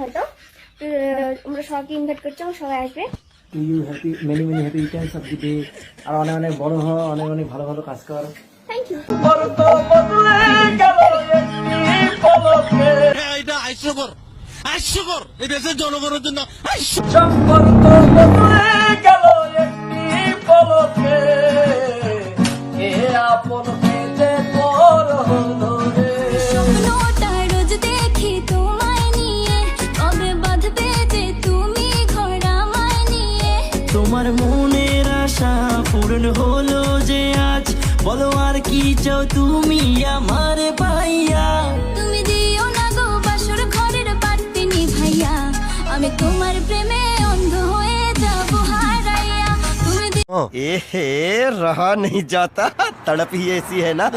হয়তো। আমরা সবাইকে ইনভাইট সবাই ইউ হ্যাপি হ্যাপি আর অনেক অনেক বড় হ অনেক অনেক ভালো ভালো কাজ কর। থ্যাংক ইউ এটা এটা জনগণের জন্য তোমার মনের আশা পূরণ হলো যে আজ বলো আর কি চাও তুমি আমার ভাইয়া তুমি দিও না গো বাসর ঘরের বাড়তে ভাইয়া আমি তোমার প্রেমে অন্ধ হয়ে যাব হারাইয়া তুমি ए रहा नहीं जाता तड़प ही ऐसी है ना